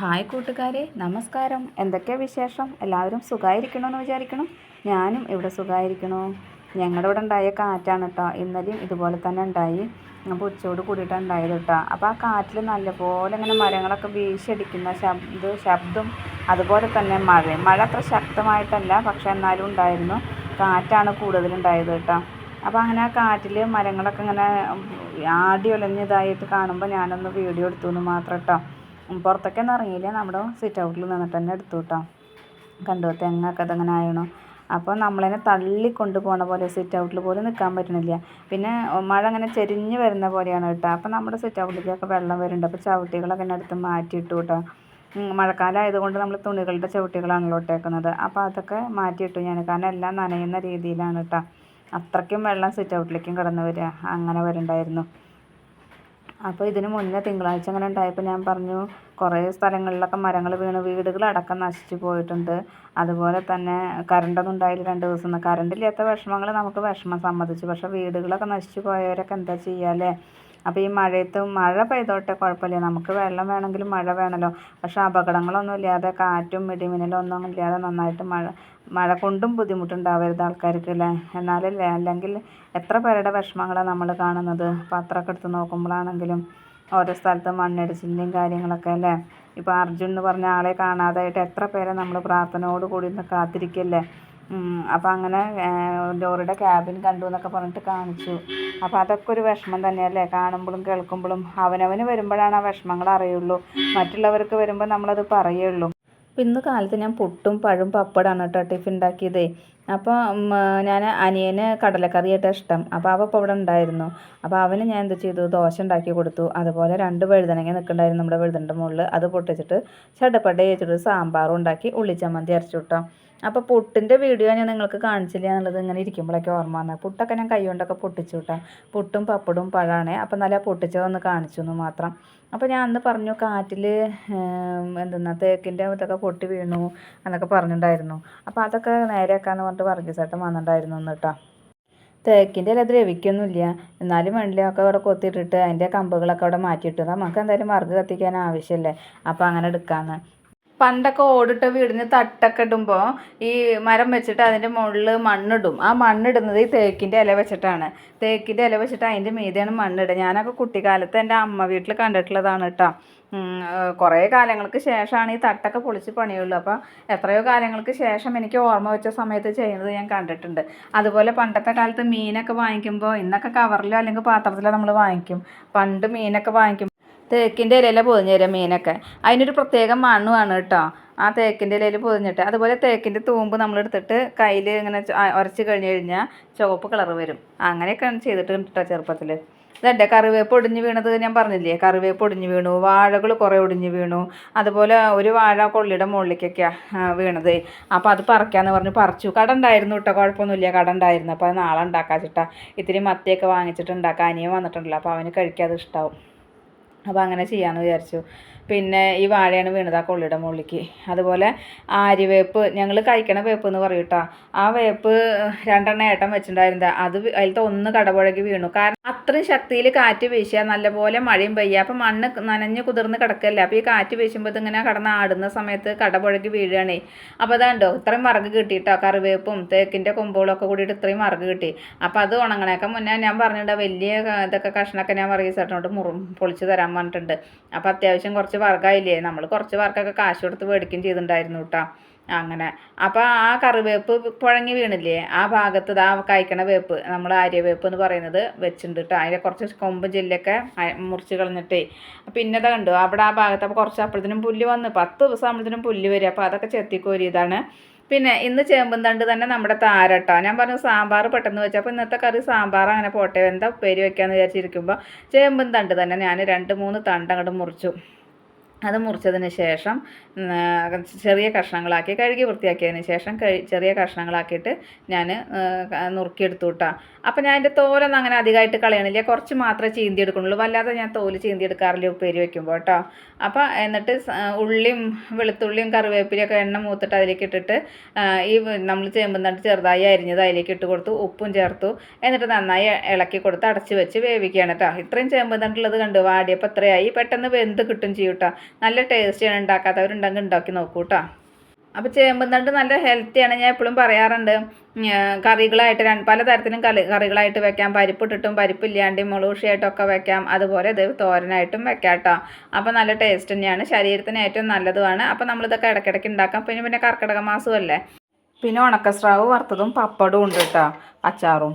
Hi കൂട്ടുകാരെ നമസ്കാരം. എന്തൊക്കെയാണ് വിശേഷം? എല്ലാവരും സുഖമായിരിക്കണമെന്ന് വിചാരിക്കണം. ഞാനും ഇവിടെ സുഖമായിരിക്കണോ ഞങ്ങളുടെ ഇവിടെ ഉണ്ടായ കാറ്റാണ് കേട്ടോ ഇന്നലെയും ഇതുപോലെ തന്നെ ഉണ്ടായി. അപ്പോൾ ഉച്ചയോട് കൂടിയിട്ടാണ് ഉണ്ടായത് കേട്ടോ അപ്പോൾ ആ കാറ്റിൽ നല്ലപോലെ ഇങ്ങനെ മരങ്ങളൊക്കെ വീശിയടിക്കുന്ന ശബ്ദ ശബ്ദം അതുപോലെ തന്നെ മഴ മഴ അത്ര ശക്തമായിട്ടല്ല പക്ഷേ എന്നാലും ഉണ്ടായിരുന്നു. കാറ്റാണ് കൂടുതലുണ്ടായത് കേട്ടോ അപ്പോൾ അങ്ങനെ ആ കാറ്റിൽ മരങ്ങളൊക്കെ ഇങ്ങനെ ആടി ഒലഞ്ഞതായിട്ട് കാണുമ്പോൾ ഞാനൊന്ന് വീഡിയോ എടുത്തു എന്ന് മാത്രം കേട്ടോ പുറത്തേക്കൊന്നും ഇറങ്ങിയില്ല. നമ്മുടെ സിറ്റ് ഔട്ടിൽ നിന്നിട്ട് തന്നെ എടുത്തു കേട്ടോ. കണ്ടു? തെങ്ങൊക്കെ അതങ്ങനെ ആയണോ. അപ്പോൾ നമ്മളതിനെ തള്ളിക്കൊണ്ട് പോണ പോലെ സിറ്റ് ഔട്ടിൽ പോലും നിൽക്കാൻ പറ്റണില്ല. പിന്നെ മഴ അങ്ങനെ ചെരിഞ്ഞ് വരുന്ന പോലെയാണ് കേട്ടോ. അപ്പോൾ നമ്മുടെ സിറ്റ് ഔട്ടിലേക്കൊക്കെ വെള്ളം വരുന്നുണ്ട്. അപ്പോൾ ചവിട്ടികളൊക്കെ എന്നെ അടുത്ത് മാറ്റിയിട്ടു കേട്ടോ. മഴക്കാലം ആയതുകൊണ്ട് നമ്മൾ തുണികളുടെ ചവിട്ടികളാണല്ലോ ഇട്ടേക്കുന്നത്. അപ്പോൾ അതൊക്കെ മാറ്റിയിട്ടു ഞാൻ കാരണം എല്ലാം നനയുന്ന രീതിയിലാണ് കേട്ടോ. അത്രയ്ക്കും വെള്ളം സിറ്റ് ഔട്ടിലേക്കും കിടന്ന് വരിക അങ്ങനെ വരുന്നുണ്ടായിരുന്നു അപ്പോൾ ഇതിന് മുന്നേ തിങ്കളാഴ്ച അങ്ങനെ ഉണ്ടായപ്പോൾ ഞാൻ പറഞ്ഞു കുറേ സ്ഥലങ്ങളിലൊക്കെ മരങ്ങൾ വീണ് വീടുകളടക്കം നശിച്ചു പോയിട്ടുണ്ട്. അതുപോലെ തന്നെ കറണ്ടൊന്നും ഉണ്ടായില്ല രണ്ട് ദിവസം. കറണ്ടില്ലാത്ത വിഷമങ്ങൾ നമുക്ക് വിഷമം സമ്മതിച്ചു. പക്ഷേ വീടുകളൊക്കെ നശിച്ചു പോയവരൊക്കെ എന്താ ചെയ്യുക അല്ലേ? അപ്പോൾ ഈ മഴയത്ത് മഴ പെയ്തോട്ടെ കുഴപ്പമില്ല. നമുക്ക് വെള്ളം വേണമെങ്കിലും മഴ വേണമല്ലോ പക്ഷേ അപകടങ്ങളൊന്നും ഇല്ലാതെ കാറ്റും ഇടിമിന്നലും ഒന്നും ഇല്ലാതെ നന്നായിട്ട് മഴ മഴ കൊണ്ടും ബുദ്ധിമുട്ടുണ്ടാവരുത് ആൾക്കാർക്ക് അല്ലേ? എന്നാലല്ലേ അല്ലെങ്കിൽ എത്ര പേരുടെ വിഷമങ്ങളാണ് നമ്മൾ കാണുന്നത്. പത്രമൊക്കെ എടുത്ത് നോക്കുമ്പോഴാണെങ്കിലും ഓരോ സ്ഥലത്ത് മണ്ണിടിച്ചിലിന്റെയും കാര്യങ്ങളൊക്കെ അല്ലേ? ഇപ്പോൾ അർജുൻ എന്ന് പറഞ്ഞ ആളെ കാണാതായിട്ട് എത്ര പേരെ നമ്മൾ പ്രാർത്ഥനയോട് കൂടി ഇന്ന് കാത്തിരിക്കല്ലേ? അപ്പോൾ അങ്ങനെ ലോറിയുടെ ക്യാബിൻ കണ്ടു എന്നൊക്കെ പറഞ്ഞിട്ട് കാണിച്ചു. അപ്പോൾ അതൊക്കെ ഒരു വിഷമം തന്നെയല്ലേ? കാണുമ്പോഴും കേൾക്കുമ്പോഴും അവനവന് വരുമ്പോഴാണ് ആ വിഷമങ്ങൾ അറിയുള്ളൂ. മറ്റുള്ളവർക്ക് വരുമ്പോൾ നമ്മളത് പറയുള്ളൂ. അപ്പോൾ ഇന്ന് കാലത്ത് ഞാൻ പുട്ടും പഴവും പപ്പടാണ് കേട്ടോ ടിഫിൻ ഉണ്ടാക്കിയതേ. അപ്പോൾ ഞാൻ അനിയന് കടലക്കറിയായിട്ട് ഇഷ്ടം. അപ്പോൾ അവ ഇപ്പോൾ ഇവിടെ ഉണ്ടായിരുന്നു. അപ്പോൾ അവന് ഞാൻ എന്ത് ചെയ്തു? ദോശ ഉണ്ടാക്കി കൊടുത്തു. അതുപോലെ രണ്ട് വഴുതനങ്ങ നിൽക്കുന്നുണ്ടായിരുന്നു നമ്മുടെ വഴുതന്റെ മുകളിൽ അത് പൊട്ടിച്ചിട്ട് ചടപ്പട വെച്ചിട്ട് സാമ്പാറും ഉണ്ടാക്കി ഉള്ളിച്ചമ്മന്തി അരച്ചു കേട്ടോ. അപ്പോൾ പുട്ടിന്റെ വീഡിയോ ഞാൻ നിങ്ങൾക്ക് കാണിച്ചില്ല എന്നുള്ളത് ഇങ്ങനെ ഇരിക്കുമ്പോഴൊക്കെ ഓർമ്മ വന്നത് പുട്ടൊക്കെ ഞാൻ കൈ കൊണ്ടൊക്കെ പൊട്ടിച്ചു കേട്ടോ പുട്ടും പപ്പടും പഴമാണ് അപ്പോൾ നല്ല പൊട്ടിച്ചതൊന്ന് കാണിച്ചു എന്ന് മാത്രം. അപ്പോൾ ഞാൻ അന്ന് പറഞ്ഞു കാറ്റിൽ എന്തെന്നാ തേക്കിന്റെ ഇതൊക്കെ പൊട്ടി വീണു എന്നൊക്കെ പറഞ്ഞിട്ടുണ്ടായിരുന്നു. അപ്പോൾ അതൊക്കെ നേരെയാക്കാന്ന് പറഞ്ഞിട്ട് വർഗീസേട്ടൻ വന്നിട്ടുണ്ടായിരുന്നു കേട്ടോ തേക്കിന്റെ ഇല ദ്രവിക്കൊന്നുമില്ല. എന്നാലും വേണ്ടില്ല ഒക്കെ അവിടെ കൊത്തിയിട്ടിട്ട് അതിന്റെ കമ്പുകളൊക്കെ അവിടെ മാറ്റിയിട്ട് നമുക്ക് എന്തായാലും വർഗ് കത്തിക്കാൻ ആവശ്യമല്ലേ? അപ്പോൾ അങ്ങനെ എടുക്കാമെന്ന് പണ്ടൊക്കെ ഓടിട്ട വീടിന് തട്ടൊക്കെ ഇടുമ്പോൾ ഈ മരം വെച്ചിട്ട് അതിന്റെ മുകളിൽ മണ്ണിടും. ആ മണ്ണിടുന്നത് ഈ തേക്കിന്റെ ഇല വെച്ചിട്ടാണ്. തേക്കിന്റെ ഇല വെച്ചിട്ട് അതിന്റെ മീതെയാണ് മണ്ണിടുക ഞാനൊക്കെ കുട്ടിക്കാലത്ത് എന്റെ അമ്മ വീട്ടിൽ കണ്ടിട്ടുള്ളതാണ് കേട്ടോ കുറേ കാലങ്ങൾക്ക് ശേഷമാണ് ഈ തട്ടൊക്കെ പൊളിച്ച് പണിയുള്ളൂ. അപ്പോൾ എത്രയോ കാലങ്ങൾക്ക് ശേഷം എനിക്ക് ഓർമ്മ വെച്ച സമയത്ത് ചെയ്യുന്നത് ഞാൻ കണ്ടിട്ടുണ്ട്. അതുപോലെ പണ്ടത്തെ കാലത്ത് മീനൊക്കെ വാങ്ങിക്കുമ്പോൾ ഇന്നൊക്കെ കവറിലോ അല്ലെങ്കിൽ പാത്രത്തിലോ നമ്മൾ വാങ്ങിക്കും. പണ്ട് മീനൊക്കെ വാങ്ങിക്കും തേക്കിന്റെ ഇലയിൽ പൊതിഞ്ഞ് തരാം മീനൊക്കെ. അതിനൊരു പ്രത്യേക മണ്ണുമാണ് കേട്ടോ. ആ തേക്കിന്റെ ഇലയിൽ പൊതിഞ്ഞിട്ട് അതുപോലെ തേക്കിന്റെ തൂമ്പ് നമ്മളെടുത്തിട്ട് കയ്യിൽ ഇങ്ങനെ ഉരച്ച് കഴിഞ്ഞ് കഴിഞ്ഞാൽ ചുവപ്പ് കളർ വരും. അങ്ങനെയൊക്കെയാണ് ചെയ്തിട്ട് കേട്ടോ ചെറുപ്പത്തിൽ ഇതെ കറിവേപ്പ് ഒടിഞ്ഞ് വീണത് ഞാൻ പറഞ്ഞില്ലേ? കറിവേപ്പ് ഒടിഞ്ഞ് വീണു വാഴകൾ കുറേ ഒടിഞ്ഞ് വീണു. അതുപോലെ ഒരു വാഴ കൊള്ളിയുടെ മുകളിലേക്കൊക്കെയാണ് വീണത്. അപ്പോൾ അത് പറിക്കാമെന്ന് പറഞ്ഞ് പറിച്ചു. കട ഉണ്ടായിരുന്നു കേട്ടോ കുഴപ്പമൊന്നുമില്ല. കട ഉണ്ടായിരുന്നു. അപ്പോൾ അത് നാളെ ഉണ്ടാക്കാച്ചിട്ടാ ഇത്തിരി മത്തിയൊക്കെ വാങ്ങിച്ചിട്ട് ഉണ്ടാക്കാം. അനിയൻ വന്നിട്ടുണ്ടല്ലോ. അപ്പോൾ അവന് കഴിക്കാതെ ഇഷ്ടമാവും അപ്പോൾ അങ്ങനെ ചെയ്യാമെന്ന് വിചാരിച്ചു. പിന്നെ ഈ വാഴയാണ് വീണത് ആ കൊള്ളിയുടെ മുകളിലേക്ക്. അതുപോലെ ആര്യവേപ്പ് ഞങ്ങൾ കഴിക്കണ വേപ്പ് എന്ന് പറയും കേട്ടോ ആ വേപ്പ് രണ്ടെണ്ണം ഏട്ടം വെച്ചിട്ടുണ്ടായിരുന്നത്. അത് അതിലത്തെ ഒന്ന് കടപുഴകി വീണു. കാരണം അത്രയും ശക്തിയിൽ കാറ്റ് വീശുക നല്ലപോലെ മഴയും പെയ്യുക അപ്പം മണ്ണ് നനഞ്ഞ് കുതിർന്ന് കിടക്കല്ലേ. അപ്പോൾ ഈ കാറ്റ് വീശുമ്പോൾ ഇങ്ങനെ കടന്ന് ആടുന്ന സമയത്ത് കടപുഴകി വീഴുകയാണേ. അപ്പോൾ അതാണ്ടോ ഇത്രയും വറക് കിട്ടിയിട്ടോ കറിവേപ്പും തേക്കിന്റെ കൊമ്പുകളൊക്കെ കൂടിയിട്ട് ഇത്രയും വറക് കിട്ടി. അപ്പോൾ അത് ഉണങ്ങണേക്കെ മുന്നേ ഞാൻ പറഞ്ഞിട്ട് വലിയ ഇതൊക്കെ കഷ്ണമൊക്കെ ഞാൻ പറയും ചേട്ടനോട് മുറും പൊളിച്ച് തരാൻ പറഞ്ഞിട്ടുണ്ട്. അപ്പോൾ അത്യാവശ്യം കുറച്ച് വർഗമായില്ലേ നമ്മൾ കുറച്ച് വർഗമൊക്കെ കാശ് കൊടുത്ത് മേടിക്കുകയും ചെയ്തിട്ടുണ്ടായിരുന്നു കേട്ടോ അങ്ങനെ. അപ്പോൾ ആ കറിവേപ്പ് പുഴങ്ങി വീണില്ലേ? ആ ഭാഗത്ത് ആ കായ്ക്കണ വേപ്പ് നമ്മൾ ആര്യവേപ്പ് എന്ന് പറയുന്നത് വെച്ചിട്ടുണ്ട് കേട്ടോ അതിന്റെ കുറച്ച് കൊമ്പും ജില്ലൊക്കെ മുറിച്ച് കളഞ്ഞിട്ടേ. പിന്നെ അത് കണ്ടു അവിടെ ആ ഭാഗത്ത് അപ്പോൾ കുറച്ച് അപ്പോഴത്തേനും പുല്ല് വന്ന് പത്ത് ദിവസം ആകുമ്പോഴത്തേനും പുല്ല് വരും. അപ്പോൾ അതൊക്കെ ചെത്തിക്കോരിയതാണ് പിന്നെ ഇന്ന് ചേമ്പും തണ്ട് തന്നെ നമ്മുടെ താരട്ടോ ഞാൻ പറഞ്ഞു സാമ്പാർ പെട്ടെന്ന് വെച്ചാൽ അപ്പോൾ ഇന്നത്തെ കറി സാമ്പാർ അങ്ങനെ പോട്ടെ. എന്താ ഉപ്പേരി വെക്കാമെന്ന് വിചാരിച്ചിരിക്കുമ്പോൾ ചേമ്പും തണ്ട് തന്നെ ഞാൻ രണ്ട് മൂന്ന് തണ്ട് അങ്ങോട്ട് മുറിച്ചു. അത് മുറിച്ചതിന് ശേഷം ചെറിയ കഷ്ണങ്ങളാക്കി കഴുകി വൃത്തിയാക്കിയതിന് ശേഷം കഴി ചെറിയ കഷ്ണങ്ങളാക്കിയിട്ട് ഞാൻ നുറുക്കിയെടുത്തു കേട്ടോ അപ്പോൾ ഞാൻ എന്റെ തോലൊന്നും അങ്ങനെ അധികമായിട്ട് കളയണില്ല. കുറച്ച് മാത്രമേ ചീന്തി എടുക്കുന്നുള്ളൂ വല്ലാതെ ഞാൻ തോൽ ചീന്തി എടുക്കാറില്ല ഉപ്പേരി വെക്കുമ്പോൾ കേട്ടോ. അപ്പോൾ എന്നിട്ട് ഉള്ളിയും വെളുത്തുള്ളിയും കറിവേപ്പിലൊക്കെ എണ്ണ മൂത്തിട്ട് അതിലേക്ക് ഇട്ടിട്ട് ഈ നമ്മൾ ചേമ്പുന്നിട്ട് ചെറുതായി അരിഞ്ഞത് അതിലേക്ക് ഇട്ട് കൊടുത്തു ഉപ്പും ചേർത്തു. എന്നിട്ട് നന്നായി ഇളക്കി കൊടുത്ത് അടച്ച് വെച്ച് വേവിക്കുകയാണ് കേട്ടോ. ഇത്രയും ചേമ്പുന്നിട്ടുള്ളത് കണ്ടു വാടിയപ്പോൾ എത്രയായി? പെട്ടെന്ന് വെന്ത് കിട്ടും ചെയ്യും കേട്ടോ നല്ല ടേസ്റ്റിയാണ് ഉണ്ടാക്കാത്തവരുണ്ടെങ്കിൽ ഉണ്ടാക്കി നോക്കൂ കേട്ടോ അപ്പോൾ ചേമ്പുന്തണ്ട് നല്ല ഹെൽത്തിയാണ് ഞാൻ എപ്പോഴും പറയാറുണ്ട് കറികളായിട്ട് രണ്ട് പലതരത്തിലും കറി കറികളായിട്ട് വെക്കാം. പരിപ്പിട്ടിട്ടും പരിപ്പില്ലാണ്ട് മുളൂഷിയായിട്ടൊക്കെ വെക്കാം. അതുപോലെ ഇത് തോരനായിട്ടും വെക്കാം കേട്ടോ അപ്പോൾ നല്ല ടേസ്റ്റ് തന്നെയാണ്. ശരീരത്തിന് ഏറ്റവും നല്ലതുമാണ്. അപ്പോൾ നമ്മളിതൊക്കെ ഇടയ്ക്കിടയ്ക്ക് ഉണ്ടാക്കാം. പിന്നെ പിന്നെ കർക്കിടക മാസമല്ലേ? പിന്നെ ഉണക്കസ്രാവ് വറുത്തതും പപ്പടവും ഉണ്ട് കേട്ടോ അച്ചാറും.